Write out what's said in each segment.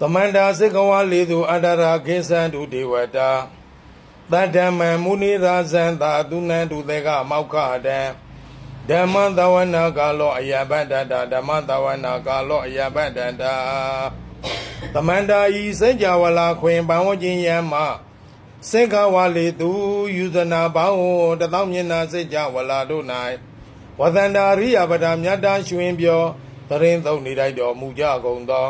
သမန္တာစေကဝါလေးသူအတ္တရာခေသံတုဒေဝတာတတ္တမံမုနိရာဇံသာသူနန္တုတေကမောက္ခတံဓမ္မသဝနာကာလောအယပတ္တတာဓမ္မသဝနာကာလောအယပတ္တတာသမန္တာဤစေကြဝလာခွင်ဘံဝချင်းယံမစေကဝါလေးသူယူဇနာဘောင်းတသောမျက်နာစေကြဝလာတို့၌ဝသန္တာရိယပဒမြတ်တာရွှင်ပြောတရင်သုံးနေတိုက်တော်မူကြကုန်သော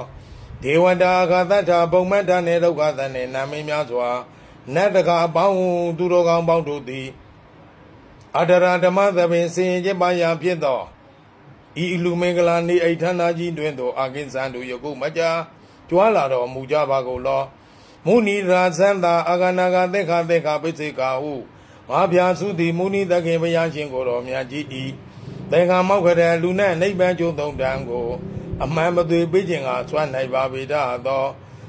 ဒေဝတာခသတ္ထပုံမတ္တနေဒုက္ခသနေနာမင်းများစွာနတ်တကအပေါင်းသူတော်ကောင်းပေါင်းတို့သည်အတရာဓမ္မသဘင်စင်ရင်ကျပါရာဖြစ်သောဤအလူမင်္ဂလာနေအိဋ္ဌာနာကြီးတွင်သို့အာကိဉ္စံတို့ယခုမကြာကြွားလာတော်မူကြပါကုန်လောမုနီရာဇန္တာအာဂနာကသက္ခသက္ခပိစိကာဟုမဟာဗျာစုသည်မုနီသခင်ဘုရားရှင်ကိုတော်မြတ်ကြီးဤသင်္ဃမောက္ခရလူနဲ့နိဗ္ဗာန်ကျိုးသုံးတန်းကို အမှန်မသွေပေးခြင်းကစွမ်းနိုင်ပါပေတတ်သော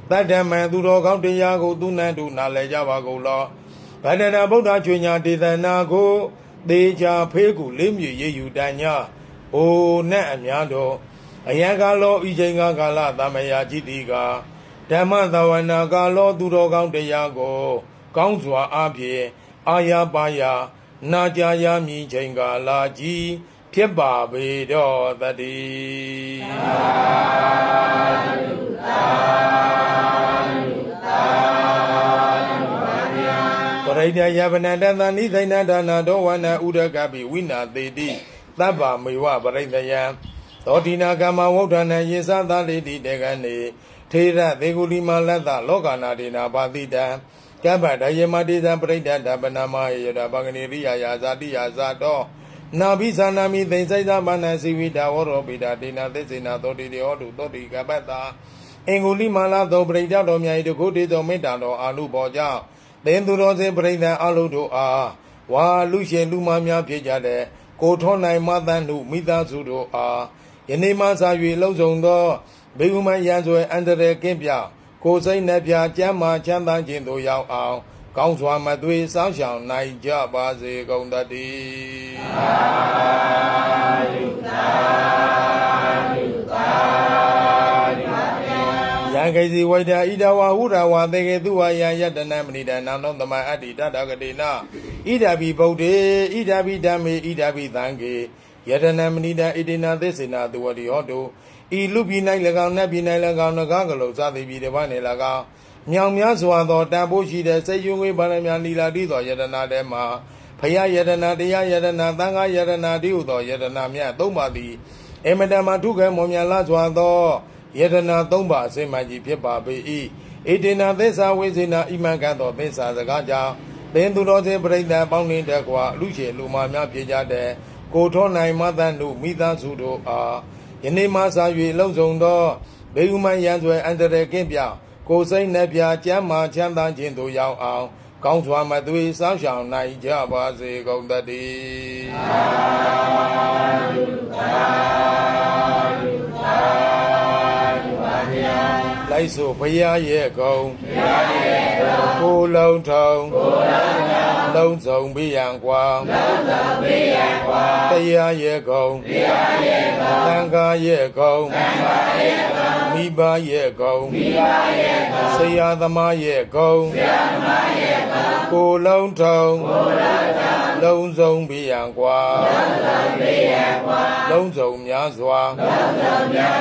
တတ္တမံသူတော်ကောင်းတရားကိုသူနှံတို့နားလည်ကြပါကုန်လောဗန္ဒနာဗုဒ္ဓချွေညာဒေသနာကိုသေချာဖေးကူလေးမြေရယူတန်ညာအိုနဲ့အများတော်အယံကာလောဤချိန်ကကာလသမယာจิตတိကဓမ္မသဝနာကာလော သူတော်ကောင်းတရားကို ကောင်းစွာအားဖြင့်အာရပါယနာကြရမည်ချိန်ကာလကြီး ဖြစ်ပါပေတော့တတည်းပရိဒယဗနတသနိသိဏဒါနာဒောဝနာဥဒကပိဝိနာသေတိသဗ္ဗမေဝပရိဒယံသောတိနာကမ္မဝုဒ္ဓနာယေသသလိတိတေကနေထေရသေကုလိမလတ္တလောကနာဒေနာပါတိတံကပ္ပဒယေမတိသံပရိဒတပနာမယေယတပဂနိရိယာယာဇာတိယာဇာတော နာဘိဇာနာမိသိမ့်ဆိုင်သာမနစီဝိတာဝရောပိတာဒေနာသစ္စေနာသောတိတေဟောတုသောတိကပ္ပတ္တာအင်္ဂုလိမာလာသောပရိဒတ်တော်မြတ်၏တကုတေသောမေတ္တာတော်အာနုဘောကြောင့်သင်သူတော်စေပရိဒတ်အလုံးတို့အားဝါလူရှင်လူမများဖြစ်ကြတဲ့ကိုထောနိုင်မသန်းတို့မိသားစုတို့အားယနေ့မှစ၍လှုပ်ဆောင်သောဘေဂုမယံဆွဲအန္တရာယ်ကင်းပြကိုယ်စိတ်နှပြကျမ်းမာချမ်းသာခြင်းတို့ရောက်အောင်ကောင်းစွာမသွေစောင်းရှောင်နိုင်ကြပါစေကုန်သတည်း ကိစီဝိတ္တဣဒဝါဟုရဝါသေကေသူဝါယံယတနမဏိတနာနောသမအတ္တိတတဂတိနာဣဒာဘိဗုဒ္ဓေဣဒာဘိဓမ္မေဣဒာဘိသံဃေယတနမဏိတဣတိနာသစ္စေနာသူဝတိဟောတုဤလူပြည်၌၎င်းနတ်ပြည်၌၎င်းငကားကလေးစသည်ပြည်တစ်ပါး၌၎င်းမြောင်များစွာသောတန်ဖိုးရှိတဲ့စေယုံဝေးဗန္ဓများနီလာတိသောယတနာတဲမှာဖယားယတနာတရားယတနာသံဃာယတနာတိဟုသောယတနာမြတ်သုံးပါသည်အမတမထုခဲမောမြတ်လာစွာသော ယတနာသုံးပါအစင်မှကြီးဖြစ်ပါပေ၏ဣတိနာသစ္စာဝိစေနာဣမံကသောသစ္စာစကားကြောင့်သင်သူတော်စေပရိသတ်ပေါင်းနှင့်တကွာလူရှင်လူမများဖြစ်ကြတဲ့ကိုထောနိုင်မသန်တို့မိသားစုတို့အားယနေ့မှစ၍လုံဆောင်သောဘေဂုမန်ရန်ဆွဲအန္တရာယ်ကင်းပြကိုယ်စိတ်နှပြကျမ်းမာချမ်းသာခြင်းတို့ရောက်အောင် ကောင်းစွာမသွေစောင်းရှောင်နိုင်ကြပါစေကုန်သတည်း ဆိုဘုရားရဲ့ကုံဘုရားရဲ့ကုံကိုလုံးထုံကိုလုံးထုံလုံးစုံပြီးရန်ကွာလုံးစုံပြီးရန်ကွာတရားရဲ့ကုံတရားရဲ့ကုံသံဃာရဲ့ကုံသံဃာရဲ့ကုံမိဘရဲ့ကုံမိဘရဲ့ကုံဆရာသမားရဲ့ကုံဆရာသမားရဲ့ကုံကိုလုံးထုံကိုလုံးထုံလုံးစုံပြီးရန်ကွာလုံးစုံပြီးရန်ကွာလုံးစုံများစွာလုံးစုံများ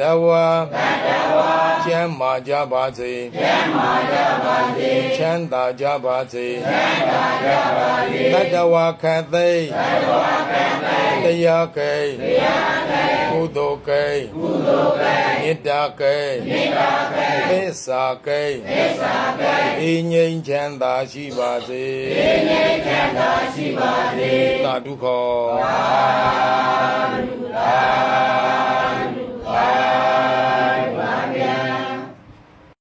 တတဝါတတဝါကျမ်းမာကြပါစေကျမ်းမာကြပါစေချမ်းသာကြပါစေချမ်းသာကြပါစေတတဝါခတ်သိတတဝါခတ်သိတရားကိတရားကိကုသိုလ်ကိကုသိုလ်ကိမေတ္တာကိမေတ္တာကိသစ္စာကိသစ္စာကိဤငြိမ်းချမ်းသာရှိပါစေဤငြိမ်းချမ်းသာရှိပါစေသာဓုခောသာဓုသာ